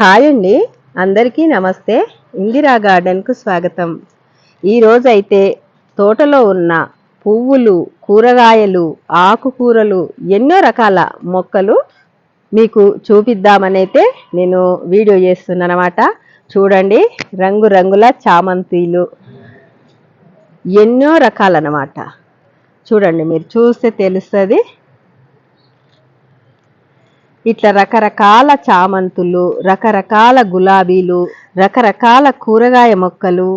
Hi అండి. అందరికీ నమస్తే. ఇందిరా గార్డెన్కు స్వాగతం. ఈరోజు అయితే తోటలో ఉన్న పువ్వులు కూరగాయలు ఆకుకూరలు ఎన్నో రకాల మొక్కలు మీకు చూపిద్దామనైతే నేను వీడియో చేస్తున్నాను అనమాట చూడండి రంగురంగుల చామంతిలు. ఎన్నో రకాలన్నమాట చూడండి మీరు చూస్తే తెలుస్తుంది. ఇట్లా రకరకాల చామంతులు రకరకాల గులాబీలు రకరకాల కూరగాయ మొక్కలు.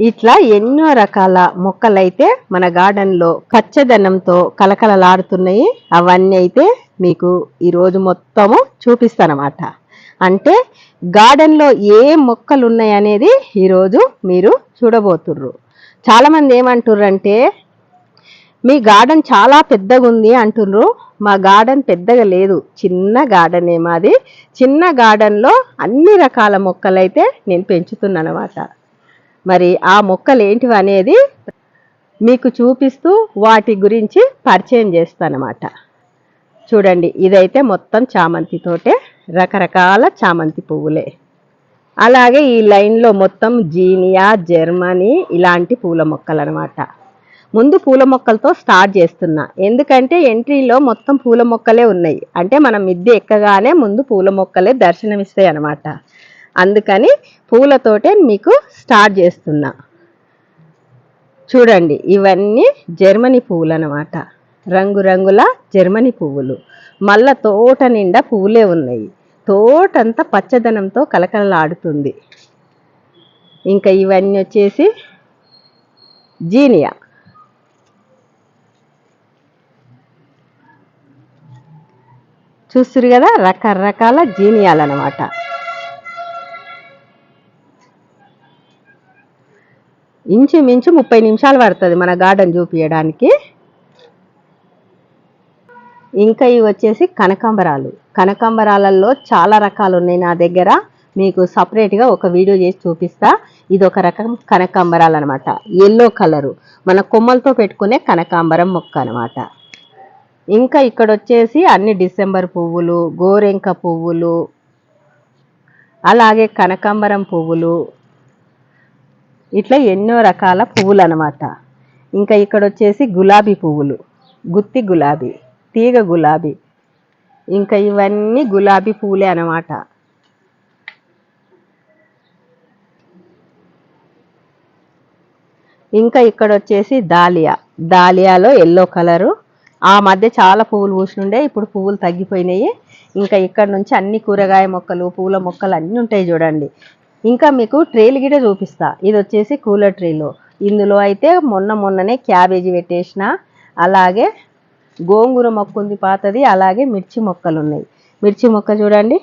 ఇట్లా ఎన్నో రకాల మొక్కలైతే మన గార్డెన్లో పచ్చదనంతో కలకలలాడుతున్నాయి అవన్నీ అయితే మీకు ఈరోజు మొత్తము చూపిస్తానమాట. అంటే గార్డెన్లో ఏ మొక్కలు ఉన్నాయి అనేది ఈరోజు మీరు చూడబోతుర్రు. చాలామంది ఏమంటుర్రంటే మీ గార్డెన్ చాలా పెద్దగా ఉంది అంటున్నారు మా గార్డెన్ పెద్దగా లేదు. చిన్న గార్డెన్ మాది. చిన్న గార్డెన్లో అన్ని రకాల మొక్కలైతే నేను పెంచుతున్నాను అనమాట మరి ఆ మొక్కలు ఏంటివి అనేది మీకు చూపిస్తూ వాటి గురించి పరిచయం చేస్తానమాట చూడండి ఇదైతే మొత్తం చామంతి తోటే రకరకాల చామంతి పువ్వులే. అలాగే ఈ లైన్లో మొత్తం జీనియా జర్మనీ ఇలాంటి పూల మొక్కలు అనమాట ముందు పూల మొక్కలతో స్టార్ట్ చేస్తున్నా. ఎందుకంటే ఎంట్రీలో మొత్తం పూల మొక్కలే ఉన్నాయి. అంటే మనం మిద్దె ఎక్కగానే ముందు పూల మొక్కలే దర్శనమిస్తాయి అనమాట అందుకని పూలతోటే మీకు స్టార్ట్ చేస్తున్నా. చూడండి ఇవన్నీ జర్మనీ పువ్వులు అనమాట రంగురంగుల జర్మనీ పువ్వులు. మళ్ళా తోట నిండా పువ్వులే ఉన్నాయి. తోటంతా పచ్చదనంతో కలకలలాడుతుంది ఇంకా ఇవన్నీ వచ్చేసి జీనియా. చూస్తురు కదా? రకరకాల జీనియాలు అనమాట ఇంచుమించు ముప్పై నిమిషాలు పడుతుంది మన గార్డెన్ చూపించడానికి ఇంకా ఇవి వచ్చేసి కనకాంబరాలు. కనకాంబరాలలో చాలా రకాలు ఉన్నాయి నా దగ్గర. మీకు సపరేట్గా ఒక వీడియో చేసి చూపిస్తా. ఇది ఒక రకం కనకాంబరాలు అనమాట ఎల్లో కలరు మన కొమ్మలతో పెట్టుకునే కనకాంబరం మొక్క అనమాట ఇంకా ఇక్కడ వచ్చేసి అన్ని డిసెంబర్ పువ్వులు గోరెంక పువ్వులు అలాగే కనకాంబరం పువ్వులు. ఇట్లా ఎన్నో రకాల పువ్వులు అనమాట ఇంకా ఇక్కడ వచ్చేసి గులాబీ పువ్వులు గుత్తి గులాబీ తీగ గులాబీ. ఇంకా ఇవన్నీ గులాబీ పువ్వులే అనమాట. ఇంకా ఇక్కడ వచ్చేసి దాలియా. దాలియాలో ఎల్లో కలరు ఆ మధ్య చాలా పువ్వులు పూసినుండే ఇప్పుడు పువ్వులు తగ్గిపోయినాయి. ఇంకా ఇక్కడ నుంచి అన్ని కూరగాయ మొక్కలు పూల మొక్కలు అన్నీ ఉంటాయి చూడండి. ఇంకా మీకు ట్రేలు గిట చూపిస్తా. ఇది వచ్చేసి కూలర్ ట్రేలో. ఇందులో అయితే మొన్న మొన్ననే క్యాబేజీ పెట్టేసిన అలాగే గోంగూర మొక్క ఉంది పాతది అలాగే మిర్చి మొక్కలు ఉన్నాయి. మిర్చి మొక్క చూడండి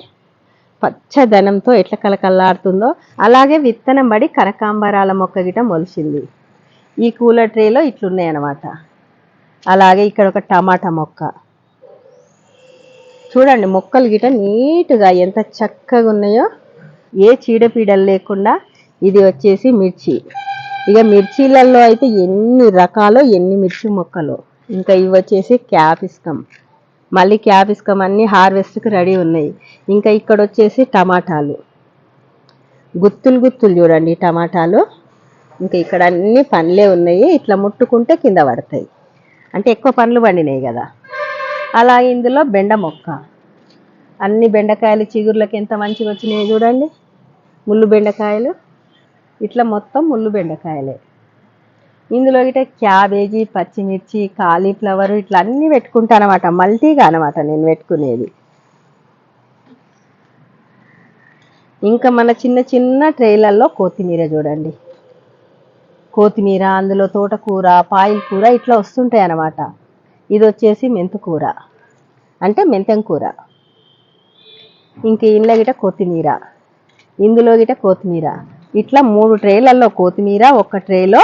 పచ్చదనంతో ఎట్లా కలకల్లాడుతుందో అలాగే విత్తనం పడి కనకాంబరాల మొక్క గిట మొలిచింది. ఈ కూలర్ ట్రేలో ఇట్లున్నాయి అన్నమాట అలాగే ఇక్కడ ఒక టమాటా మొక్క. చూడండి మొక్కలు గిట నీట్గా ఎంత చక్కగా ఉన్నాయో ఏ చీడపీడలు లేకుండా ఇది వచ్చేసి మిర్చి. ఇక మిర్చీలలో అయితే ఎన్ని రకాలు ఎన్ని మిర్చి మొక్కలు. ఇంకా ఇవి వచ్చేసి క్యాపిస్కం మళ్ళీ క్యాపిస్కం అన్నీ హార్వెస్ట్కి రెడీ ఉన్నాయి. ఇంకా ఇక్కడ వచ్చేసి టమాటాలు. గుత్తులు గుత్తులు చూడండి టమాటాలు. ఇంకా ఇక్కడ అన్ని పండ్లే ఉన్నాయి. ఇట్లా ముట్టుకుంటే కింద పడతాయి. అంటే ఎక్కువ పండ్లు పండినాయి కదా. అలా ఇందులో బెండ మొక్క. అన్ని బెండకాయలు చిగుర్లకు ఎంత మంచిగా వచ్చినాయి చూడండి. ముళ్ళు బెండకాయలు. ఇట్లా మొత్తం ముళ్ళు బెండకాయలే. ఇందులో గిట క్యాబేజీ పచ్చిమిర్చి కాలీఫ్లవర్ ఇట్లా అన్నీ పెట్టుకుంటాను అనమాట మల్టీగా అనమాట నేను పెట్టుకునేది. ఇంకా మన చిన్న చిన్న ట్రేలల్లో కొత్తిమీర చూడండి. కొత్తిమీర అందులో తోటకూర పాయిల్ కూర ఇట్లా వస్తుంటాయి అన్నమాట. ఇది వచ్చేసి మెంతుకూర. అంటే మెంతం కూర ఇంక ఇందులో గిట కొత్తిమీర. ఇందులో గిట కొత్తిమీర. ఇట్లా మూడు ట్రేలల్లో కొత్తిమీర ఒక ట్రేలో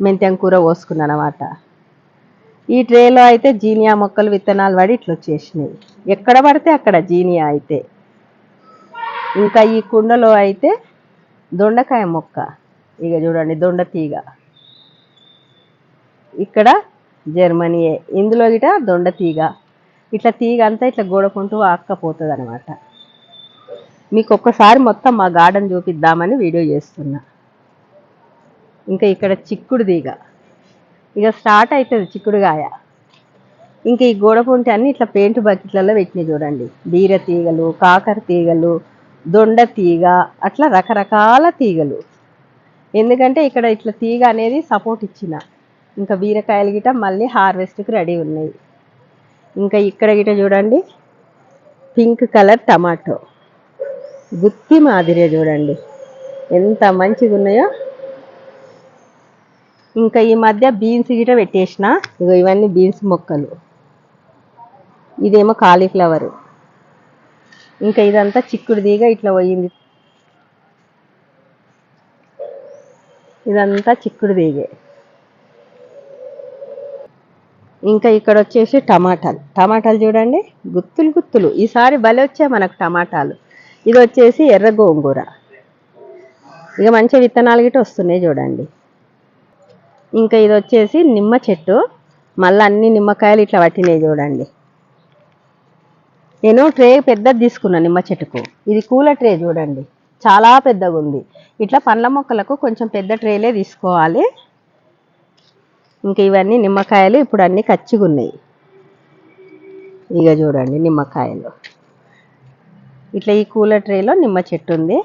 మెంతం కూర పోసుకున్నాను అనమాట ఈ ట్రేలో అయితే జీనియా మొక్కలు విత్తనాలు పడి ఇట్లా వచ్చేసినాయి. ఎక్కడ పడితే అక్కడ జీనియా అయితే. ఇంకా ఈ కుండలో అయితే దొండకాయ మొక్క. ఇక చూడండి దొండ తీగ. ఇక్కడ జర్మనీయే ఇందులో గిట దొండ తీగ. ఇట్లా తీగ అంతా ఇట్లా గోడకుంటూ ఆక్కపోతుంది అనమాట మీకు ఒక్కసారి మొత్తం మా గార్డెన్ చూపిద్దామని వీడియో చేస్తున్నా. ఇంకా ఇక్కడ చిక్కుడు తీగ. ఇక స్టార్ట్ అవుతుంది చిక్కుడుగాయ. ఇంకా ఈ గోడపుంటి అన్ని ఇట్లా పెయింట్ బకెట్లలో పెట్టినాయి చూడండి. బీర తీగలు కాకర తీగలు దొండ తీగ అట్లా రకరకాల తీగలు. ఎందుకంటే ఇక్కడ ఇట్లా తీగ అనేది సపోర్ట్ ఇచ్చిన. ఇంకా బీరకాయలు గిట మళ్ళీ హార్వెస్ట్కి రెడీ ఉన్నాయి. ఇంకా ఇక్కడ గిట చూడండి పింక్ కలర్ టమాటో గుత్తి మాదిరే చూడండి ఎంత మంచిగా ఉన్నాయో ఇంకా ఈ మధ్య బీన్స్ గిట పెట్టేసిన ఇగో ఇవన్నీ బీన్స్ మొక్కలు. ఇదేమో కాలీఫ్లవరు ఇంకా ఇదంతా చిక్కుడు తీగ ఇట్లా పోయింది. ఇదంతా చిక్కుడు తీగే ఇంకా ఇక్కడ వచ్చేసి టమాటాలు. టమాటాలు చూడండి గుత్తులు గుత్తులు. ఈసారి భలే వచ్చాయి మనకు టమాటాలు. ఇది వచ్చేసి ఎర్ర గోంగూర. ఇక మంచి విత్తనాలు గిట్ట వస్తున్నాయి చూడండి. ఇంకా ఇది వచ్చేసి నిమ్మ చెట్టు. మళ్ళీ అన్ని నిమ్మకాయలు ఇట్లా పట్టినాయి చూడండి. నేను ట్రే పెద్దది తీసుకున్నాను నిమ్మ చెట్టుకు. ఇది కూల ట్రే చూడండి. చాలా పెద్దగా ఉంది ఇట్లా పండ్ల మొక్కలకు కొంచెం పెద్ద ట్రేలే తీసుకోవాలి. ఇంకా ఇవన్నీ నిమ్మకాయలు ఇప్పుడు అన్నీ కచ్చిగా ఉన్నాయి ఇక చూడండి నిమ్మకాయలు. ఇట్లా ఈ కూలర్ ట్రేలో నిమ్మ చెట్టు ఉంది.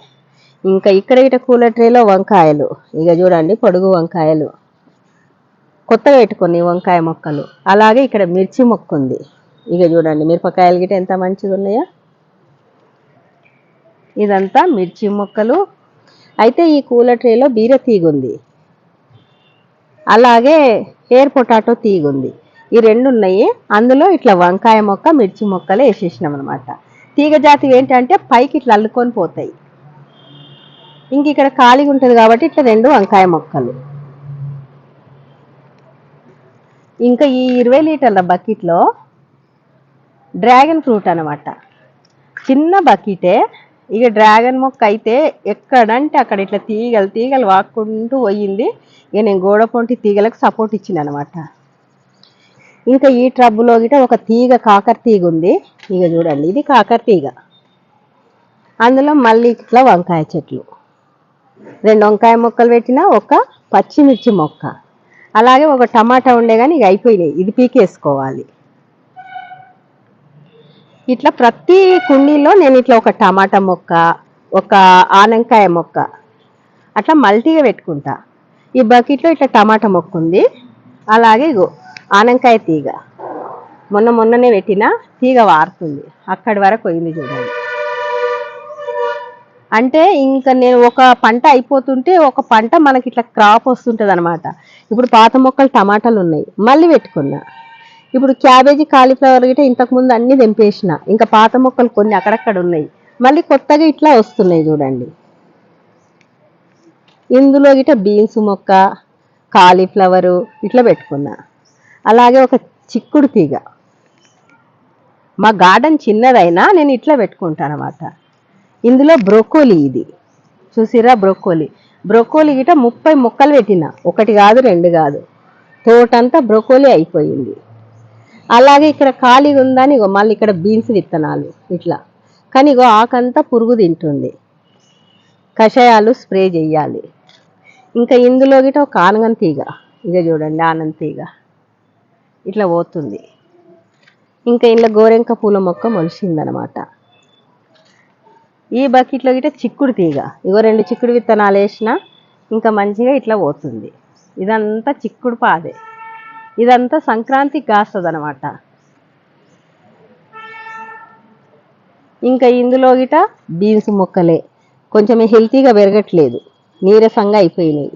ఇంకా ఇక్కడ ఇట కూలర్ ట్రేలో వంకాయలు. ఇక చూడండి పొడుగు వంకాయలు. కొత్తగా పెట్టుకుని వంకాయ మొక్కలు. అలాగే ఇక్కడ మిర్చి మొక్క ఉంది ఇక చూడండి మిరపకాయలు గిట్ట ఎంత మంచిగా ఉన్నాయో ఇదంతా మిర్చి మొక్కలు. అయితే ఈ కూల ట్రేలో బీర తీగ ఉంది అలాగే హెయిర్ పొటాటో తీగ ఉంది ఈ రెండు ఉన్నాయి. అందులో ఇట్లా వంకాయ మొక్క మిర్చి మొక్కలు వేసేసినాం అనమాట తీగ జాతి ఏంటంటే పైకి ఇట్లా అల్లుకొని పోతాయి. ఇంక ఇక్కడ ఖాళీగా ఉంటుంది కాబట్టి ఇట్లా రెండు వంకాయ మొక్కలు. ఇంకా ఈ ఇరవై లీటర్ల బకెట్లో డ్రాగన్ ఫ్రూట్ అనమాట చిన్న బకెటే ఇక డ్రాగన్ మొక్క అయితే ఎక్కడంటే అక్కడ ఇట్లా తీగలు తీగలు వాక్కుంటూ పోయింది. ఇక నేను గోడ పొంటి తీగలకు సపోర్ట్ ఇచ్చింది అనమాట ఇంకా ఈ ట్రబ్బులో గిట ఒక తీగ కాకర తీగ ఉంది. ఇక చూడండి ఇది కాకర తీగ. అందులో మళ్ళీ ఇట్లా వంకాయ చెట్లు. రెండు వంకాయ మొక్కలు పెట్టిన ఒక పచ్చిమిర్చి మొక్క. అలాగే ఒక టమాటా ఉండే కానీ ఇక అయిపోయినాయి. ఇది పీకేసుకోవాలి. ఇట్లా ప్రతి కుండీలో నేను ఇట్లా ఒక టమాటా మొక్క ఒక ఆనంకాయ మొక్క అట్లా మల్టీగా పెట్టుకుంటా. ఈ బకెట్లో ఇట్లా టమాటా మొక్క ఉంది. అలాగే ఇగో ఆనంకాయ తీగ. మొన్న మొన్ననే పెట్టిన తీగ వారుతుంది. అక్కడి వరకు పోయింది చూడండి. అంటే ఇంకా నేను ఒక పంట అయిపోతుంటే ఒక పంట మనకి ఇట్లా క్రాప్ వస్తుంటుంది అనమాట ఇప్పుడు పాత మొక్కలు టమాటాలు ఉన్నాయి. మళ్ళీ పెట్టుకున్నా. ఇప్పుడు క్యాబేజీ కాలీఫ్లవర్ గిట్ట ఇంతకుముందు అన్నీ అన్ని తెంపేసిన. ఇంకా పాత మొక్కలు కొన్ని అక్కడక్కడ ఉన్నాయి. మళ్ళీ కొత్తగా ఇట్లా వస్తున్నాయి చూడండి. ఇందులో గిట్ట బీన్స్ మొక్క కాలీఫ్లవరు ఇట్లా పెట్టుకున్నా. అలాగే ఒక చిక్కుడు తీగ. మా గార్డెన్ చిన్నదైనా నేను ఇట్లా పెట్టుకుంటాను అనమాట ఇందులో బ్రోకోలీ ఇది. చూసిరా బ్రోకోలీ? బ్రోకోలీ గిట ముప్పై మొక్కలు పెట్టిన. ఒకటి కాదు రెండు కాదు. తోటంతా బ్రోకోలీ అయిపోయింది. అలాగే ఇక్కడ ఖాళీగా ఉందని ఇగో మళ్ళీ ఇక్కడ బీన్స్ విత్తనాలు ఇట్లా. కానీ ఇగో ఆకంతా పురుగు తింటుంది. కషాయాలు స్ప్రే చేయాలి ఇంకా ఇందులో గిట ఒక ఆనగం తీగ. ఇక చూడండి ఆనంద్ తీగ. ఇట్లా పోతుంది. ఇంకా ఇంట్లో గోరెంక పూల మొక్క మొలిసిందనమాట. ఈ బకెట్లో గిట చిక్కుడు తీగ. ఇగో రెండు చిక్కుడు విత్తనాలు వేసిన ఇంకా మంచిగా ఇట్లా పోతుంది. ఇదంతా చిక్కుడు పాదే. ఇదంతా సంక్రాంతికి కాస్తుంది అనమాట ఇంకా ఇందులో గిట బీన్స్ మొక్కలే. కొంచెం హెల్తీగా పెరగట్లేదు. నీరసంగా అయిపోయినాయి.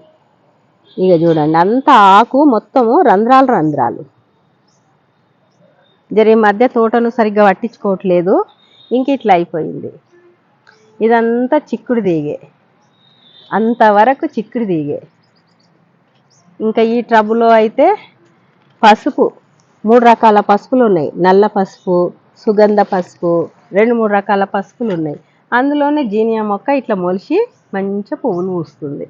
ఇక చూడండి అంత ఆకు మొత్తము రంధ్రాలు రంధ్రాలు. జరి మధ్య తోటను సరిగ్గా పట్టించుకోవట్లేదు. ఇంక ఇట్లా అయిపోయింది. ఇదంతా చిక్కుడు దిగే అంతవరకు చిక్కుడు దిగే ఇంకా ఈ ట్రబులో అయితే పసుపు. మూడు రకాల పసుపులు ఉన్నాయి నల్ల పసుపు సుగంధ పసుపు రెండు మూడు రకాల పసుపులు ఉన్నాయి అందులోనే జీనియా మొక్క ఇట్లా మొలిచి మంచిగా పువ్వులు పూస్తుంది.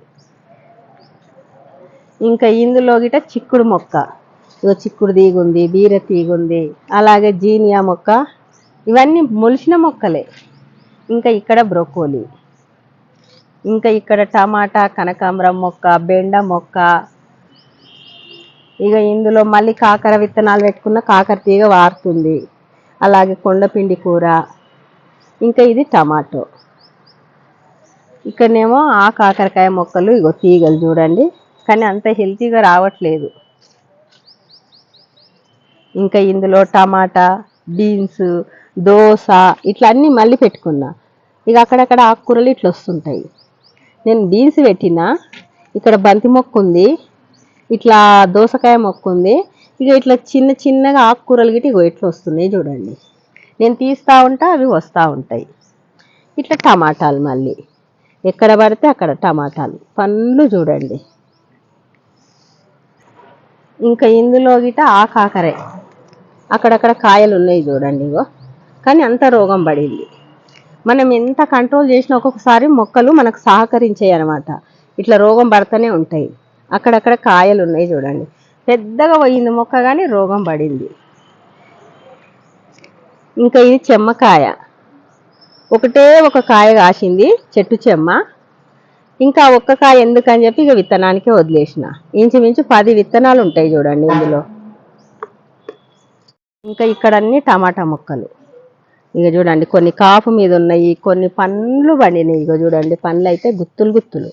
ఇంకా ఇందులో గిట చిక్కుడు మొక్క. ఇదో చిక్కుడు తీగ ఉంది బీర తీగ ఉంది అలాగే జీనియా మొక్క. ఇవన్నీ మొలిచిన మొక్కలే. ఇంకా ఇక్కడ బ్రొకోలి. ఇంకా ఇక్కడ టమాటా కనకాంబరం మొక్క బెండ మొక్క ఇక ఇందులో మళ్ళీ కాకర విత్తనాలు పెట్టుకున్న కాకర తీగ వారుతుంది. అలాగే కొండపిండి కూర. ఇంకా ఇది టమాటో. ఇక్కడనేమో ఆ కాకరకాయ మొక్కలు ఇగో తీగలు చూడండి. కానీ అంత హెల్తీగా రావట్లేదు. ఇంకా ఇందులో టమాటా బీన్స్ దోస ఇట్లా అన్నీ మళ్ళీ పెట్టుకున్నా. ఇక అక్కడక్కడ ఆకుకూరలు ఇట్లా వస్తుంటాయి. నేను బీన్స్ పెట్టిన ఇక్కడ బంతి మొక్క ఉంది ఇట్లా దోసకాయ మొక్క ఉంది. ఇక ఇట్లా చిన్న చిన్నగా ఆకుకూరలు గిట్టి ఇగో ఇట్లా వస్తున్నాయి చూడండి. నేను తీస్తూ ఉంటా అవి వస్తూ ఉంటాయి. ఇట్లా టమాటాలు మళ్ళీ. ఎక్కడ పడితే అక్కడ టమాటాలు. పండ్లు చూడండి. ఇంకా ఇందులో గిట ఆ కాకరే అక్కడక్కడ కాయలు ఉన్నాయి చూడండి ఇగో. కానీ అంత రోగం పడింది. మనం ఎంత కంట్రోల్ చేసినా ఒక్కొక్కసారి మొక్కలు మనకు సహకరించాయి అనమాట ఇట్లా రోగం పడుతూనే ఉంటాయి. అక్కడక్కడ కాయలు ఉన్నాయి చూడండి. పెద్దగా పోయింది మొక్క కానీ రోగం పడింది. ఇంకా ఇది చెమ్మకాయ. ఒకటే ఒక కాయ కాసింది చెట్టు చెమ్మ. ఇంకా ఒక్క కాయ ఎందుకని చెప్పి ఇక విత్తనానికి వదిలేసిన. ఇంచుమించు పది విత్తనాలు ఉంటాయి చూడండి ఇందులో. ఇంకా ఇక్కడ అన్ని టమాటా మొక్కలు. ఇక చూడండి కొన్ని కాపు మీద ఉన్నాయి కొన్ని పండ్లు పండినాయి. ఇక చూడండి పండ్లు అయితే గుత్తులు గుత్తులు.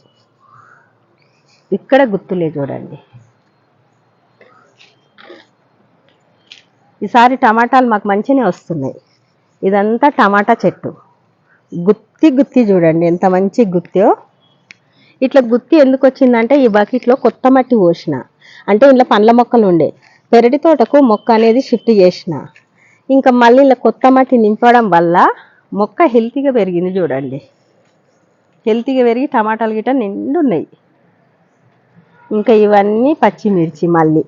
ఇక్కడ గుత్తులే చూడండి. ఈసారి టమాటాలు మాకు మంచిగానే వస్తున్నాయి. ఇదంతా టమాటా చెట్టు. గుత్తి గుత్తి చూడండి ఎంత మంచి గుత్తో ఇట్లా గుత్తి ఎందుకు వచ్చిందంటే ఈ బకెట్లో కొత్త మట్టి పోసిన. అంటే ఇంట్లో పండ్ల మొక్కలు ఉండే. పెరటి తోటకు మొక్క అనేది షిఫ్ట్ చేసిన. ఇంకా మళ్ళీ ఇలా కొత్త మట్టి నింపడం వల్ల మొక్క హెల్తీగా పెరిగింది చూడండి. హెల్తీగా పెరిగి టమాటాలు గిట్ట నిండున్నాయి. ఇంకా ఇవన్నీ పచ్చిమిర్చి మళ్ళీ.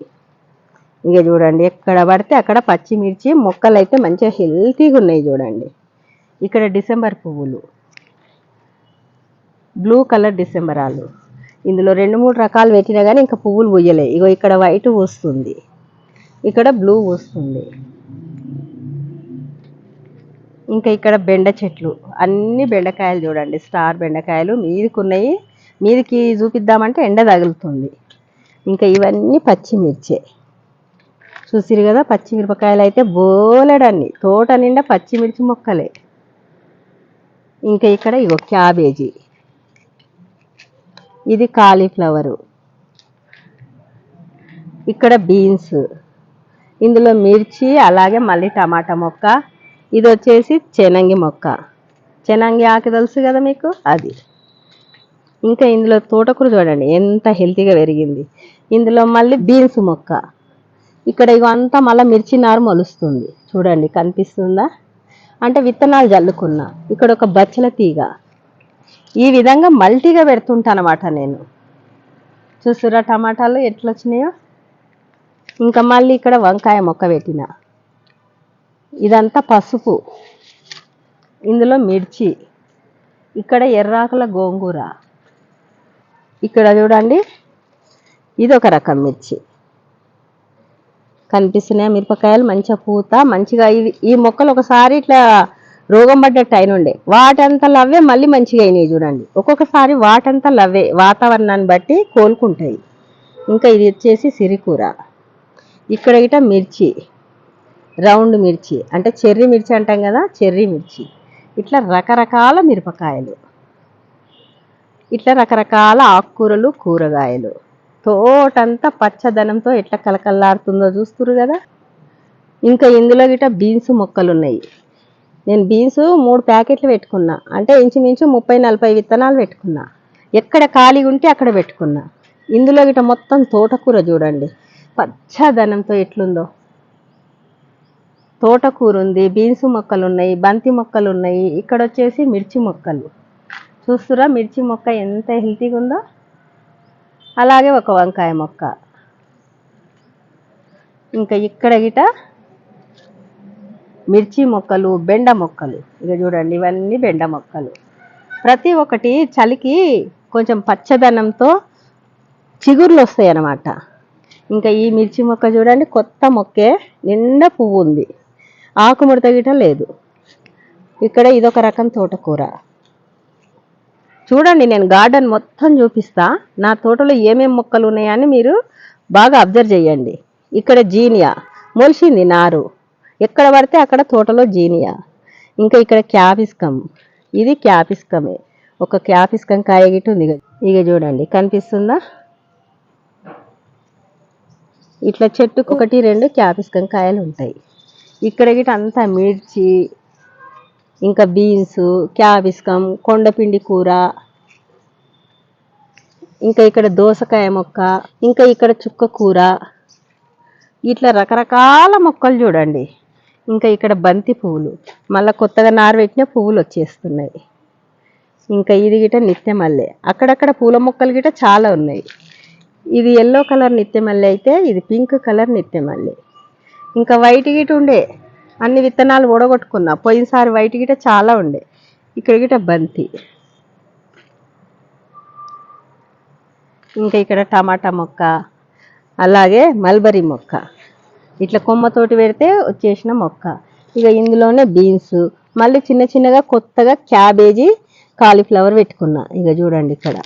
ఇక చూడండి ఎక్కడ పడితే అక్కడ పచ్చిమిర్చి మొక్కలు అయితే మంచిగా హెల్తీగా ఉన్నాయి చూడండి. ఇక్కడ డిసెంబర్ పువ్వులు. బ్లూ కలర్ డిసెంబరాలు ఇందులో రెండు మూడు రకాలు పెట్టినా కానీ ఇంకా పువ్వులు పూయలే. ఇగో ఇక్కడ వైట్ వస్తుంది ఇక్కడ బ్లూ వస్తుంది ఇంకా ఇక్కడ బెండ చెట్లు. అన్ని బెండకాయలు చూడండి. స్టార్ బెండకాయలు మీదికున్నాయి మీదికి చూపిద్దామంటే ఎండ తగులుతుంది. ఇంకా ఇవన్నీ పచ్చిమిర్చే. చూసిరు కదా పచ్చిమిరపకాయలు అయితే బోలెడన్ని. తోట నిండా పచ్చిమిర్చి మొక్కలే. ఇంకా ఇక్కడ ఇగో క్యాబేజీ. ఇది కాలీఫ్లవరు. ఇక్కడ బీన్స్. ఇందులో మిర్చి అలాగే మళ్ళీ టమాటా మొక్క. ఇది వచ్చేసి చెనంగి మొక్క. చెనంగి ఆకు తెలుసు కదా మీకు? అది. ఇంకా ఇందులో తోటకూర చూడండి ఎంత హెల్తీగా పెరిగింది. ఇందులో మళ్ళీ బీన్స్ మొక్క. ఇక్కడ ఇవంతా మళ్ళీ మిర్చి నారు మొలుస్తుంది. చూడండి కనిపిస్తుందా? అంటే విత్తనాలు జల్లుకున్నా. ఇక్కడ ఒక బచ్చల తీగ. ఈ విధంగా మల్టీగా పెడుతుంటానమాట నేను. చూస్తురా టమాటాలు ఎట్లా వచ్చినాయో ఇంకా మళ్ళీ ఇక్కడ వంకాయ మొక్క పెట్టిన. ఇదంతా పసుపు. ఇందులో మిర్చి. ఇక్కడ ఎర్రాకుల గోంగూర. ఇక్కడ చూడండి. ఇది ఒక రకం మిర్చి. కనిపిస్తున్నాయి మిరపకాయలు మంచిగా పూత మంచిగా ఇవి ఈ మొక్కలు ఒకసారి ఇట్లా రోగం పడ్డట్టు అయిన ఉండే వాటంతా లవ్వే మళ్ళీ మంచిగా అయినాయి చూడండి. ఒక్కొక్కసారి వాటంతా లవ్వే వాతావరణాన్ని బట్టి కోలుకుంటాయి. ఇంకా ఇది వచ్చేసి సిరికూర. ఇక్కడ ఇట మిర్చి రౌండ్ మిర్చి అంటే చెర్రీ మిర్చి అంటాం కదా చెర్రీ మిర్చి. ఇట్లా రకరకాల మిరపకాయలు. ఇట్లా రకరకాల ఆకుకూరలు కూరగాయలు. తోటంతా పచ్చదనంతో ఎట్లా కలకల్లాడుతుందో చూస్తురు కదా? ఇంకా ఇందులో గిట బీన్స్ మొక్కలు ఉన్నాయి నేను బీన్స్ మూడు ప్యాకెట్లు పెట్టుకున్నా. అంటే ఇంచుమించు ముప్పై నలభై విత్తనాలు పెట్టుకున్నా. ఎక్కడ ఖాళీ ఉంటే అక్కడ పెట్టుకున్నా. ఇందులో గిట మొత్తం తోటకూర చూడండి. పచ్చదనంతో ఎట్లుందో. తోటకూర ఉంది బీన్స్ మొక్కలు ఉన్నాయి బంతి మొక్కలు ఉన్నాయి ఇక్కడ వచ్చేసి మిర్చి మొక్కలు. చూస్తురా? మిర్చి మొక్క ఎంత హెల్తీగా ఉందో? అలాగే ఒక వంకాయ మొక్క. ఇంకా ఇక్కడ గిట మిర్చి మొక్కలు బెండ మొక్కలు. ఇక చూడండి ఇవన్నీ బెండ మొక్కలు. ప్రతి ఒక్కటి చలికి కొంచెం పచ్చదనంతో చిగుర్లు వస్తాయి అన్నమాట ఇంకా ఈ మిర్చి మొక్క చూడండి కొత్త మొక్కే నిండా పువ్వు ఉంది ఆకుముడత గిట లేదు. ఇక్కడ ఇదొక రకం తోటకూర. చూడండి నేను గార్డెన్ మొత్తం చూపిస్తా. నా తోటలో ఏమేమి మొక్కలు ఉన్నాయని మీరు బాగా అబ్జర్వ్ చేయండి. ఇక్కడ జీనియా మొలిసింది నారు. ఎక్కడ పడితే అక్కడ తోటలో జీనియా. ఇంకా ఇక్కడ క్యాపిస్కం ఇది క్యాపిస్కమే ఒక క్యాపిస్కం కాయ గిట్ట ఉంది. ఇక చూడండి కనిపిస్తుందా? ఇట్లా చెట్టుకు ఒకటి రెండు క్యాపిస్కం కాయలు ఉంటాయి. ఇక్కడ గిట అంతా మిర్చి ఇంకా బీన్స్ క్యాబిస్కం కొండపిండి కూర ఇంకా ఇక్కడ దోసకాయ మొక్క ఇంకా ఇక్కడ చుక్క కూర. ఇట్లా రకరకాల మొక్కలు చూడండి. ఇంకా ఇక్కడ బంతి పువ్వులు. మళ్ళీ కొత్తగా నారు పెట్టిన పువ్వులు వచ్చేస్తున్నాయి. ఇంకా ఇది గిట నిత్యమల్లె అక్కడక్కడ పూల మొక్కలు గిట చాలా ఉన్నాయి. ఇది ఎల్లో కలర్ నిత్యమల్లె అయితే ఇది పింక్ కలర్ నిత్యమల్లె ఇంకా వైట్ గిట ఉండే. అన్ని విత్తనాలు ఊడగొట్టుకున్నా. పోయినసారి వైట్ గిట చాలా ఉండే. ఇక్కడ గిట బంతి. ఇంకా ఇక్కడ టమాటా మొక్క. అలాగే మల్బరీ మొక్క. ఇట్లా కొమ్మతోటి పెడితే వచ్చేసిన మొక్క. ఇక ఇందులోనే బీన్స్. మళ్ళీ చిన్న చిన్నగా కొత్తగా క్యాబేజీ కాలీఫ్లవర్ పెట్టుకున్నా. ఇక చూడండి ఇక్కడ.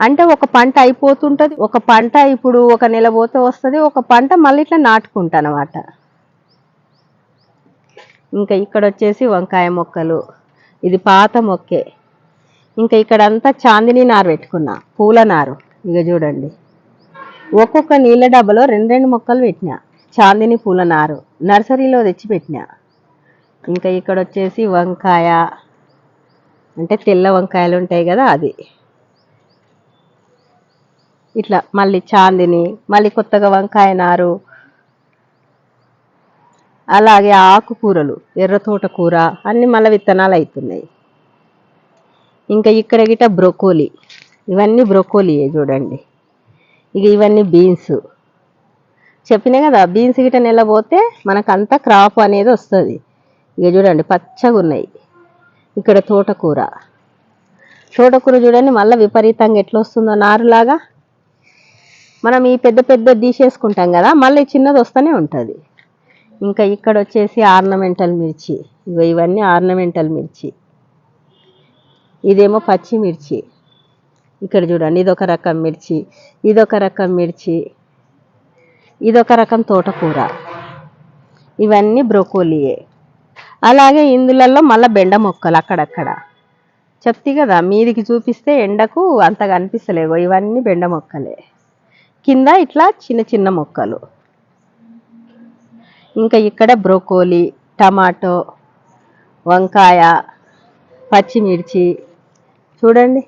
అంటే ఒక పంట అయిపోతుంటుంది. ఒక పంట ఇప్పుడు ఒక నెల పోతే వస్తుంది. ఒక పంట మళ్ళీ ఇట్లా నాటుకుంటా అనమాట ఇంకా ఇక్కడ వచ్చేసి వంకాయ మొక్కలు. ఇది పాత మొక్కే. ఇంకా ఇక్కడంతా చాందిని నారు పెట్టుకున్నా పూల నారు. ఇక చూడండి. ఒక్కొక్క నీళ్ళ డబ్బాలో రెండు రెండు మొక్కలు పెట్టినా చాందిని పూల నారు. నర్సరీలో తెచ్చి పెట్టినా. ఇంకా ఇక్కడ వచ్చేసి వంకాయ. అంటే తెల్ల వంకాయలు ఉంటాయి కదా అది. ఇట్లా మళ్ళీ చాందిని మళ్ళీ కొత్తగా వంకాయ నారు అలాగే ఆకుకూరలు ఎర్ర తోటకూర అన్ని మళ్ళీ విత్తనాలు అవుతున్నాయి ఇంకా ఇక్కడ గిట బ్రొకోలి. ఇవన్నీ బ్రొకోలియే చూడండి. ఇక ఇవన్నీ బీన్స్. చెప్పినా కదా బీన్స్ గిట నెల పోతే మనకంతా క్రాప్ అనేది వస్తుంది. ఇక చూడండి పచ్చగా ఉన్నాయి ఇక్కడ తోటకూర. తోటకూర చూడండి మళ్ళీ విపరీతంగా ఎట్లా వస్తుందో నారులాగా. మనం ఈ పెద్ద పెద్ద తీసేసుకుంటాం కదా మళ్ళీ చిన్నది వస్తూనే ఉంటుంది. ఇంకా ఇక్కడ వచ్చేసి ఆర్నమెంటల్ మిర్చి. ఇగో ఇవన్నీ ఆర్నమెంటల్ మిర్చి. ఇదేమో పచ్చిమిర్చి ఇక్కడ చూడండి ఇదొక రకం మిర్చి ఇదొక రకం మిర్చి ఇదొక రకం తోటకూర. ఇవన్నీ బ్రోకోలియే. అలాగే ఇందులలో మళ్ళీ బెండ మొక్కలు అక్కడక్కడ. చెప్తే కదా మీదికి చూపిస్తే ఎండకు అంతగా అనిపిస్తలేవు. ఇవన్నీ బెండ మొక్కలే. కింద ఇట్లా చిన్న చిన్న మొక్కలు. ఇంకా ఇక్కడ బ్రోకోలి టమాటో వంకాయ పచ్చిమిర్చి. చూడండి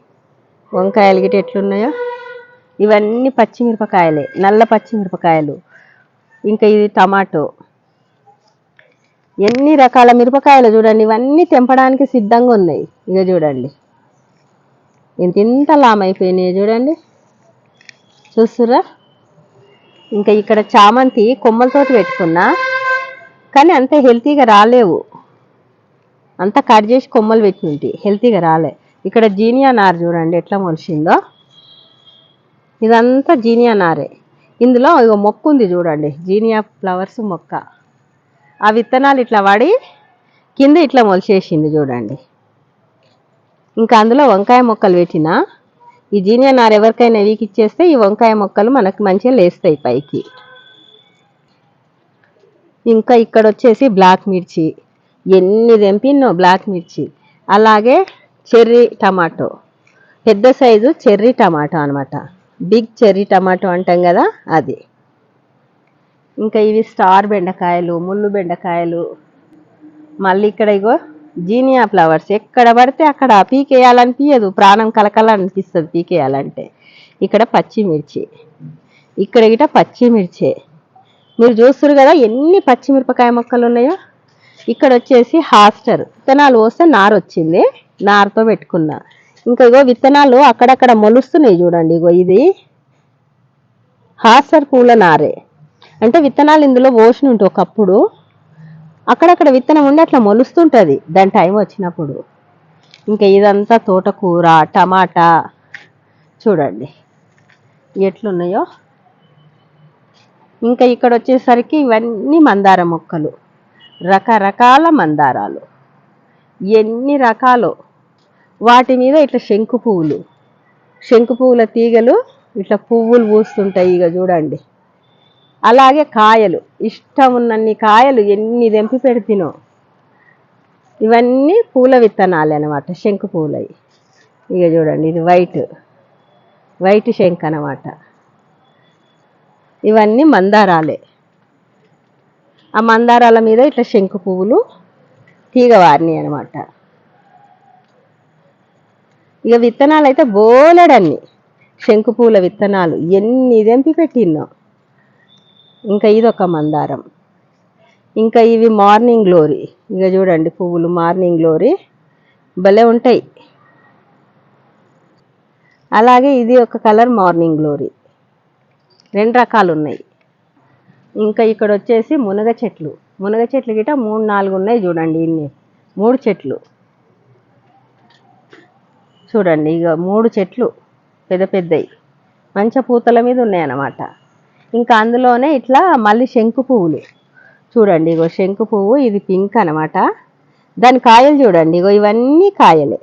వంకాయలు గిట్ట ఎట్లున్నాయో. ఇవన్నీ పచ్చిమిరపకాయలే నల్ల పచ్చిమిరపకాయలు. ఇంకా ఇది టమాటో. ఎన్ని రకాల మిరపకాయలు చూడండి ఇవన్నీ తెంపడానికి సిద్ధంగా ఉన్నాయి. ఇక చూడండి. ఇంత ఇంత లామైపోయినాయి చూడండి. చూస్తురా ఇంకా ఇక్కడ చామంతి కొమ్మలతోటి పెట్టుకున్నా. కానీ అంత హెల్తీగా రాలేవు. అంతా కట్ చేసి కొమ్మలు పెట్టి హెల్తీగా రాలే. ఇక్కడ జీనియా నార్ చూడండి ఎట్లా మొలిసిందో. ఇదంతా జీనియా నారే. ఇందులో ఇక మొక్క ఉంది చూడండి జీనియా ఫ్లవర్స్ మొక్క. ఆ విత్తనాలు ఇట్లా వాడి కింద ఇట్లా మొలిచేసింది చూడండి. ఇంకా అందులో వంకాయ మొక్కలు పెట్టిన. ఈ జీనియా నార్ ఎవరికైనా వీకిచ్చేస్తే ఈ వంకాయ మొక్కలు మనకు మంచిగా లేస్తాయి పైకి. ఇంకా ఇక్కడ వచ్చేసి బ్లాక్ మిర్చి. ఎన్ని తెంపినో బ్లాక్ మిర్చి. అలాగే చెర్రీ టమాటో. పెద్ద సైజు చెర్రీ టమాటో అన్నమాట. బిగ్ చెర్రీ టమాటో అంటాం కదా అది. ఇంకా ఇవి స్టార్ బెండకాయలు ముళ్ళు బెండకాయలు. మళ్ళీ ఇక్కడ ఇగో జీనియా ఫ్లవర్స్. ఎక్కడ పడితే అక్కడ పీకేయాలనిపించదు ప్రాణం కలకల అనిపిస్తుంది పీకేయాలంటే. ఇక్కడ పచ్చిమిర్చి. ఇక్కడ గిట పచ్చిమిర్చే. మీరు చూస్తారు కదా ఎన్ని పచ్చిమిరపకాయ మొక్కలు ఉన్నాయో? ఇక్కడ వచ్చేసి హాస్టర్. విత్తనాలు పోస్తే నారు వచ్చింది. నారుతో పెట్టుకున్నా. ఇంకా ఇగో విత్తనాలు అక్కడక్కడ మొలుస్తున్నాయి చూడండి ఇగో ఇది. హాస్టర్ పూల నారే. అంటే విత్తనాలు ఇందులో పోసిన ఉంటాయి ఒకప్పుడు అక్కడక్కడ విత్తనం ఉండి అట్లా మొలుస్తుంటుంది. దాని టైం వచ్చినప్పుడు. ఇంకా ఇదంతా తోటకూర టమాటా చూడండి. ఎట్లున్నాయో? ఇంకా ఇక్కడ వచ్చేసరికి ఇవన్నీ మందార మొక్కలు. రకరకాల మందారాలు. ఎన్ని రకాలు? వాటి మీద ఇట్లా శంకు పువ్వులు. శంకు పువ్వుల తీగలు ఇట్లా పువ్వులు పూస్తుంటాయి ఇక చూడండి. అలాగే కాయలు. ఇష్టం ఉన్నన్ని కాయలు ఎన్ని తెంపి పెడితినో. ఇవన్నీ పూల విత్తనాలు అనమాట శంకు పువ్వులవి ఇక చూడండి ఇది వైట్. వైట్ శంఖ్ అనమాట ఇవన్నీ మందారాలే. ఆ మందారాల మీద ఇట్లా శంకు పువ్వులు తీగ వారినాయి అనమాట ఇక విత్తనాలు అయితే బోలెడన్ని. శంకు పువ్వుల విత్తనాలు ఎన్ని తెంపి పెట్టినో ఇంకా ఇది ఒక మందారం. ఇంకా ఇవి మార్నింగ్ గ్లోరీ. ఇక చూడండి పువ్వులు మార్నింగ్ గ్లోరీ. భలే ఉంటాయి. అలాగే ఇది ఒక కలర్ మార్నింగ్ గ్లోరీ. రెండు రకాలు ఉన్నాయి ఇంకా ఇక్కడ వచ్చేసి మునగ చెట్లు. మునగ చెట్లు గిట మూడు నాలుగు ఉన్నాయి చూడండి ఇన్ని. మూడు చెట్లు. చూడండి ఇక మూడు చెట్లు పెద్ద పెద్దవి మంచి పూతల మీద ఉన్నాయన్నమాట. ఇంకా అందులోనే ఇట్లా మళ్ళీ శంకు పువ్వులు. చూడండి ఇగో శంకు పువ్వు ఇది పింక్ అనమాట దాని కాయలు చూడండి ఇగో ఇవన్నీ కాయలే.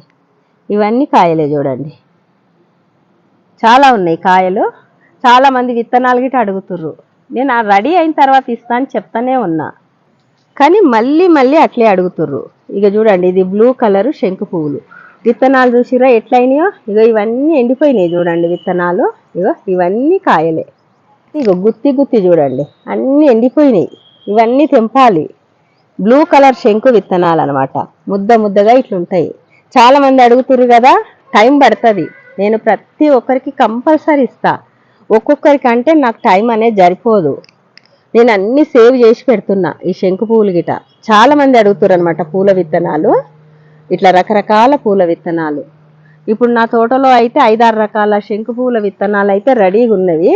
ఇవన్నీ కాయలే చూడండి. చాలా ఉన్నాయి కాయలు. చాలా మంది విత్తనాలు గిట్ట అడుగుతుర్రు. నేను ఆ రెడీ అయిన తర్వాత ఇస్తా అని చెప్తానే ఉన్నా. కానీ మళ్ళీ మళ్ళీ అట్లే అడుగుతుర్రు. ఇక చూడండి ఇది బ్లూ కలర్ శంకు పువ్వులు. విత్తనాలు చూసిరా ఎట్లయినాయో? ఇగో ఇవన్నీ ఎండిపోయినాయి చూడండి విత్తనాలు. ఇగో ఇవన్నీ కాయలే. ఇగో గుత్తి గుత్తి చూడండి అన్నీ ఎండిపోయినాయి. ఇవన్నీ తెంపాలి. బ్లూ కలర్ శంకు విత్తనాలు అనమాట ముద్ద ముద్దగా ఇట్లుంటాయి. చాలామంది అడుగుతుర్రు కదా టైం పడుతుంది. నేను ప్రతి ఒక్కరికి కంపల్సరీ ఇస్తాను ఒక్కొక్కరికి అంటే నాకు టైం అనేది సరిపోదు. నేను అన్ని సేవ్ చేసి పెడుతున్నా ఈ శంకు పువ్వులు గిట. చాలా మంది అడుగుతారు అనమాట పూల విత్తనాలు. ఇట్లా రకరకాల పూల విత్తనాలు. ఇప్పుడు నా తోటలో అయితే ఐదారు రకాల శంకు పువ్వుల విత్తనాలు అయితే రెడీగా ఉన్నవి.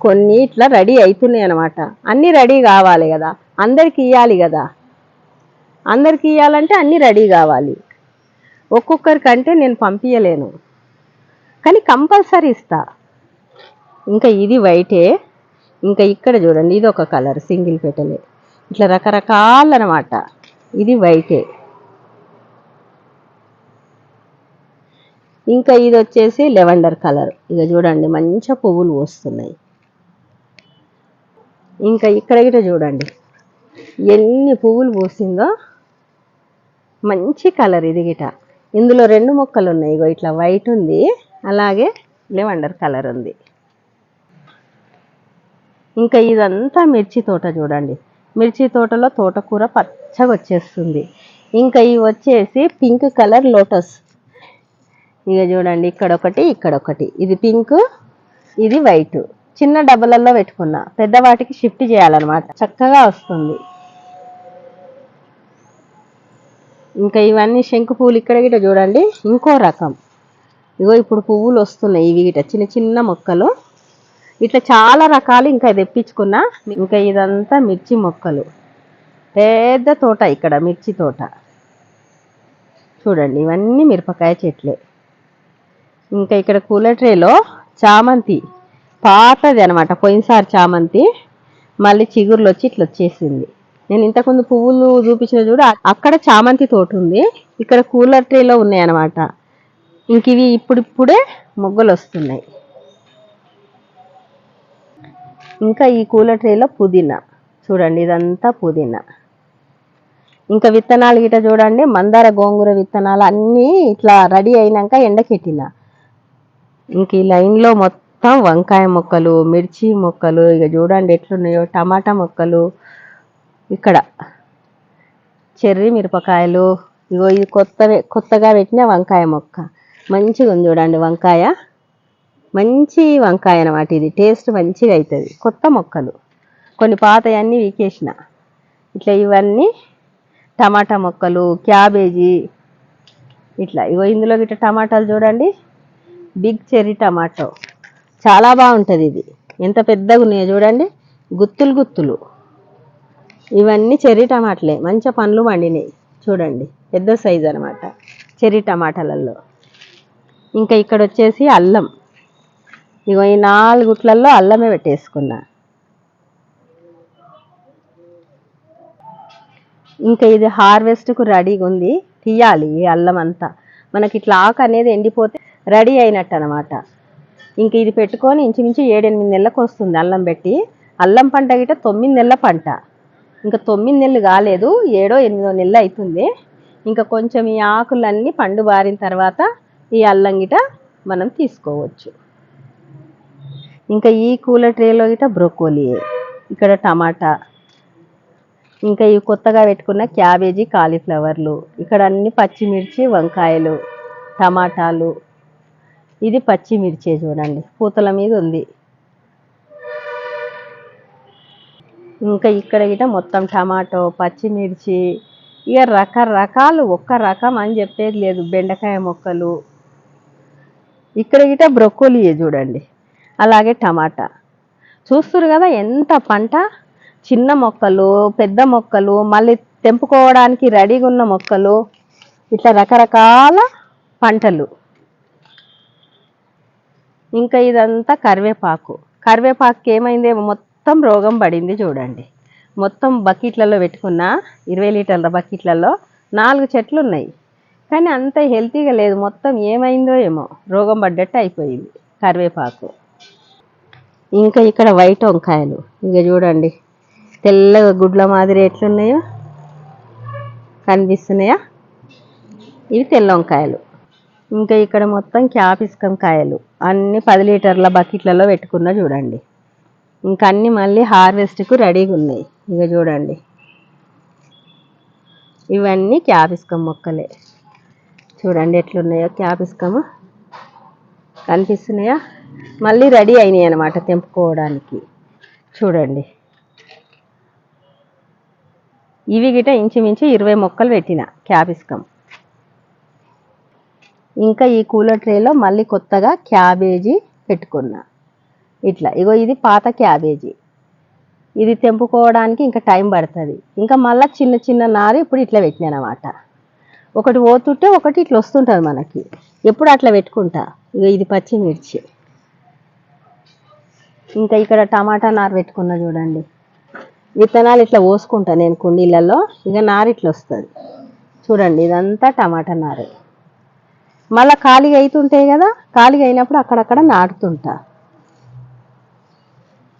కొన్ని ఇట్లా రెడీ అవుతున్నాయి అనమాట అన్నీ రెడీ కావాలి కదా. అందరికి ఇవ్వాలి కదా. అందరికి ఇవ్వాలంటే అన్నీ రెడీ కావాలి. ఒక్కొక్కరికంటే నేను పంపించలేను కానీ కంపల్సరీ ఇస్తా. ఇంకా ఇది వైటే. ఇంకా ఇక్కడ చూడండి ఇది ఒక కలర్ సింగిల్ పెటలే ఇట్లా రకరకాలన్నమాట ఇది వైటే. ఇంకా ఇది వచ్చేసి లెవెండర్ కలర్. ఇక చూడండి మంచి పువ్వులు వస్తున్నాయి. ఇంకా ఇక్కడ గిట చూడండి ఎన్ని పువ్వులు పూసిందో. మంచి కలర్ ఇది గిట. ఇందులో రెండు మొక్కలు ఉన్నాయి ఇగో ఇట్లా వైట్ ఉంది అలాగే లెవెండర్ కలర్ ఉంది. ఇంకా ఇదంతా మిర్చి తోట చూడండి. మిర్చి తోటలో తోటకూర పచ్చగా వచ్చేస్తుంది. ఇంకా ఇవి వచ్చేసి పింక్ కలర్ లోటస్. ఇక చూడండి ఇక్కడ ఒకటి ఇక్కడ ఒకటి. ఇది పింక్ ఇది వైట్. చిన్న డబ్బలలో పెట్టుకున్నా. పెద్ద వాటికి షిఫ్ట్ చేయాలన్నమాట. చక్కగా వస్తుంది. ఇంకా ఇవన్నీ శంకు పువ్వులు ఇక్కడ గిట చూడండి. ఇంకో రకం. ఇగో ఇప్పుడు పువ్వులు వస్తున్నాయి ఇవి గిట. చిన్న చిన్న మొక్కలు. ఇట్లా చాలా రకాలు ఇంకా తెప్పించుకున్నా. ఇంకా ఇదంతా మిర్చి మొక్కలు. పెద్ద తోట ఇక్కడ మిర్చి తోట. చూడండి ఇవన్నీ మిరపకాయ చెట్లే. ఇంకా ఇక్కడ కూలర్ ట్రేలో చామంతి పాతది అనమాట పోయినసారి చామంతి. మళ్ళీ చిగురులు వచ్చి ఇట్లా వచ్చేసింది. నేను ఇంతకుముందు పువ్వులు చూపించిన చూడ అక్కడ చామంతి తోట ఉంది. ఇక్కడ కూలర్ ట్రేలో ఉన్నాయి అనమాట ఇంక ఇవి ఇప్పుడిప్పుడే మొగ్గలు వస్తున్నాయి. ఇంకా ఈ కూలర్ ట్రేలో పుదీనా. చూడండి ఇదంతా పుదీనా. ఇంకా విత్తనాలు గిట చూడండి మందార గోంగూర విత్తనాలు అన్నీ ఇట్లా రెడీ అయినాక ఎండకెట్టిన. ఇంక ఈ లైన్లో మొత్తం వంకాయ మొక్కలు మిర్చి మొక్కలు ఇక చూడండి ఎట్లున్నాయో టమాటా మొక్కలు ఇక్కడ. చెర్రీ మిరపకాయలు ఇగో ఇది కొత్త కొత్తగా పెట్టిన వంకాయ మొక్క. మంచిగా ఉంది చూడండి వంకాయ. మంచి వంకాయ అనమాట ఇది. టేస్ట్ మంచిగా అవుతుంది కొత్త మొక్కలు. కొన్ని పాతయన్నీ వీకేసిన. ఇట్లా ఇవన్నీ టమాటా మొక్కలు క్యాబేజీ ఇట్లా ఇగో ఇందులో గిట్ట టమాటాలు చూడండి. Big cherry tomato. చాలా బాగుంటుంది ఇది. ఎంత పెద్దగా ఉన్నాయో చూడండి. గుత్తులు గుత్తులు. ఇవన్నీ చెర్రీ టమాటలే. మంచి పండ్లు పండినాయి. చూడండి. పెద్ద సైజు అనమాట చెర్రీ టమాటాలలో ఇంకా ఇక్కడ వచ్చేసి అల్లం. ఇగో ఈ నాలుగుట్లల్లో అల్లమే పెట్టేసుకున్నా. ఇంకా ఇది హార్వెస్ట్కు రెడీగా ఉంది తీయాలి ఈ అల్లం అంతా మనకి ఇట్లా ఆకు అనేది ఎండిపోతే రెడీ అయినట్టు అనమాట ఇంక ఇది పెట్టుకొని ఇంచుమించు ఏడెనిమిది నెలలకు వస్తుంది అల్లం పెట్టి. అల్లం పంట గిట తొమ్మిది నెలల పంట. ఇంకా తొమ్మిది నెలలు కాలేదు ఏడో ఎనిమిదో నెలలు అవుతుంది ఇంకా కొంచెం ఈ ఆకులన్నీ పండు బారిన తర్వాత ఈ అల్లం గిట మనం తీసుకోవచ్చు. ఇంకా ఈ కూల ట్రేలో గిట బ్రొకోలీ ఇక్కడ టమాటా ఇంకా ఇవి కొత్తగా పెట్టుకున్న క్యాబేజీ కాలీఫ్లవర్లు ఇక్కడ అన్ని పచ్చిమిర్చి వంకాయలు టమాటాలు. ఇది పచ్చిమిర్చి చూడండి పూతల మీద ఉంది. ఇంకా ఇక్కడ గిట మొత్తం టమాటో పచ్చిమిర్చి ఇక రకరకాలు ఒక్క రకం అని చెప్పేది లేదు బెండకాయ మొక్కలు. ఇక్కడ గిట బ్రొక్కోలియే చూడండి. అలాగే టమాటా. చూస్తురు కదా ఎంత పంట? చిన్న మొక్కలు పెద్ద మొక్కలు మళ్ళీ తెంపుకోవడానికి రెడీగా ఉన్న మొక్కలు ఇట్లా రకరకాల పంటలు. ఇంకా ఇదంతా కరివేపాకు. కరివేపాకు ఏమైంది? మొత్తం రోగం పడింది చూడండి. మొత్తం బకెట్లలో పెట్టుకున్న ఇరవై లీటర్ల బకెట్లలో నాలుగు చెట్లు ఉన్నాయి. కానీ అంత హెల్తీగా లేదు. మొత్తం ఏమైందో ఏమో. రోగం పడ్డట్టు అయిపోయింది కరివేపాకు. ఇంకా ఇక్కడ వైట్ వంకాయలు. ఇక చూడండి. తెల్లగా గుడ్ల మాదిరి ఎట్లున్నాయో కనిపిస్తున్నాయా? ఇవి తెల్ల వంకాయలు. ఇంకా ఇక్కడ మొత్తం క్యాపిస్కం కాయలు అన్నీ పది లీటర్ల బకెట్లలో పెట్టుకున్నా చూడండి. ఇంకా అన్నీ మళ్ళీ హార్వెస్ట్కు రెడీగా ఉన్నాయి. ఇక చూడండి. ఇవన్నీ క్యాపిస్కం మొక్కలే. చూడండి ఎట్లున్నాయో క్యాపిస్కమ్ కనిపిస్తున్నాయా? మళ్ళీ రెడీ అయినాయి అనమాట తెంపుకోవడానికి. చూడండి. ఇవి గిట ఇంచుమించు ఇరవై మొక్కలు పెట్టిన క్యాపిస్కమ్ ఇంకా ఈ కూలర్ ట్రేలో మళ్ళీ కొత్తగా క్యాబేజీ పెట్టుకున్నా. ఇట్లా ఇగో ఇది పాత క్యాబేజీ. ఇది తెంపుకోవడానికి ఇంకా టైం పడుతుంది. ఇంకా మళ్ళీ చిన్న చిన్న నారు ఇప్పుడు ఇట్లా పెట్టినా అనమాట ఒకటి పోతుంటే ఒకటి ఇట్లా వస్తుంటుంది మనకి. ఎప్పుడు అట్లా పెట్టుకుంటా? ఇక ఇది పచ్చిమిర్చి. ఇంకా ఇక్కడ టమాటా నారు పెట్టుకున్నా చూడండి. విత్తనాలు ఇట్లా పోసుకుంటా నేను కుండీలలో. ఇక నారు ఇట్లా వస్తుంది. చూడండి ఇదంతా టమాటా నారే. మళ్ళీ ఖాళీగా అవుతుంటాయి కదా ఖాళీగా అయినప్పుడు అక్కడక్కడ నాటుతుంటా.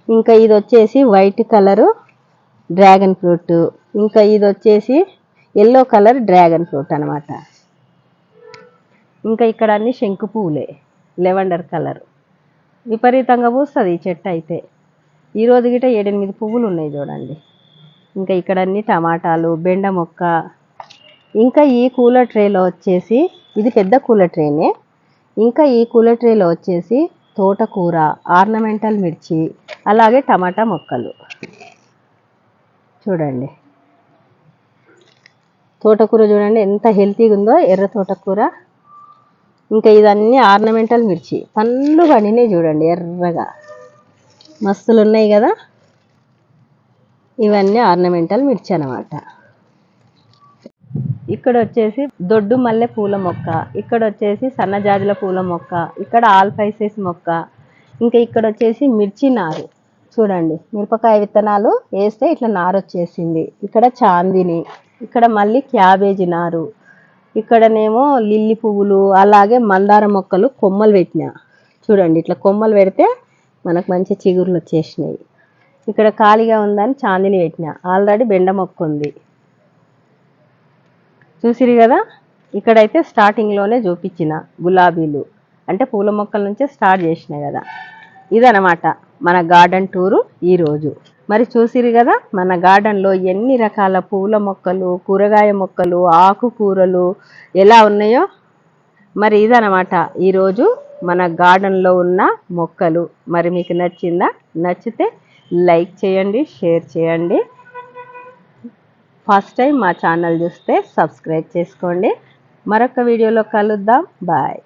ఇంకా ఇది వచ్చేసి వైట్ కలరు డ్రాగన్ ఫ్రూట్. ఇంకా ఇది వచ్చేసి ఎల్లో కలర్ డ్రాగన్ ఫ్రూట్ అనమాట ఇంకా ఇక్కడ అన్ని శంకు పువ్వులే లెవెండర్ కలర్. విపరీతంగా పూస్తుంది ఈ చెట్టు అయితే. ఈరోజు గిట ఏడెనిమిది పువ్వులు ఉన్నాయి చూడండి. ఇంకా ఇక్కడ అన్ని టమాటాలు బెండ మొక్క. ఇంకా ఈ కూలర్ ట్రేలో వచ్చేసి ఇది పెద్ద కూలర్ ట్రేనే. ఇంకా ఈ కూలర్ ట్రేలో వచ్చేసి తోటకూర ఆర్నమెంటల్ మిర్చి అలాగే టమాటా మొక్కలు. చూడండి. తోటకూర చూడండి ఎంత హెల్తీగా ఉందో ఎర్ర తోటకూర. ఇంకా ఇదన్నీ ఆర్నమెంటల్ మిర్చి. పండ్లు పండినాయి చూడండి ఎర్రగా. మస్తులు ఉన్నాయి కదా? ఇవన్నీ ఆర్నమెంటల్ మిర్చి అనమాట ఇక్కడ వచ్చేసి దొడ్డు మల్లె పూల మొక్క ఇక్కడ వచ్చేసి సన్నజాజుల పూల మొక్క ఇక్కడ ఆల్ఫైసెస్ మొక్క ఇంకా ఇక్కడ వచ్చేసి మిర్చి నారు. చూడండి మిరపకాయ విత్తనాలు వేస్తే ఇట్లా నారు వచ్చేసింది ఇక్కడ చాందిని ఇక్కడ మళ్ళీ క్యాబేజీ నారు ఇక్కడనేమో లిల్లీ పువ్వులు అలాగే మందార మొక్కలు కొమ్మలు పెట్టిన. చూడండి ఇట్లా కొమ్మలు పెడితే మనకు మంచి చిగురులు వచ్చేసినాయి. ఇక్కడ ఖాళీగా ఉందని చాందిని పెట్టిన. ఆల్రెడీ బెండ మొక్క ఉంది. చూసిరు కదా? ఇక్కడైతే స్టార్టింగ్లోనే చూపించిన గులాబీలు. అంటే పూల మొక్కల నుంచే స్టార్ట్ చేసినాయి కదా. ఇదనమాట మన గార్డెన్ టూరు ఈరోజు మరి చూసిరు కదా మన గార్డెన్లో ఎన్ని రకాల పూల మొక్కలు కూరగాయ మొక్కలు ఆకుకూరలు ఎలా ఉన్నాయో మరి ఇదనమాట ఈరోజు మన గార్డెన్లో ఉన్న మొక్కలు. మరి మీకు నచ్చిందా? నచ్చితే లైక్ చేయండి షేర్ చేయండి. ఫస్ట్ టైం మా ఛానల్ చూస్తే సబ్స్క్రైబ్ చేసుకోండి. మరొక వీడియోలో కలుద్దాం. బాయ్.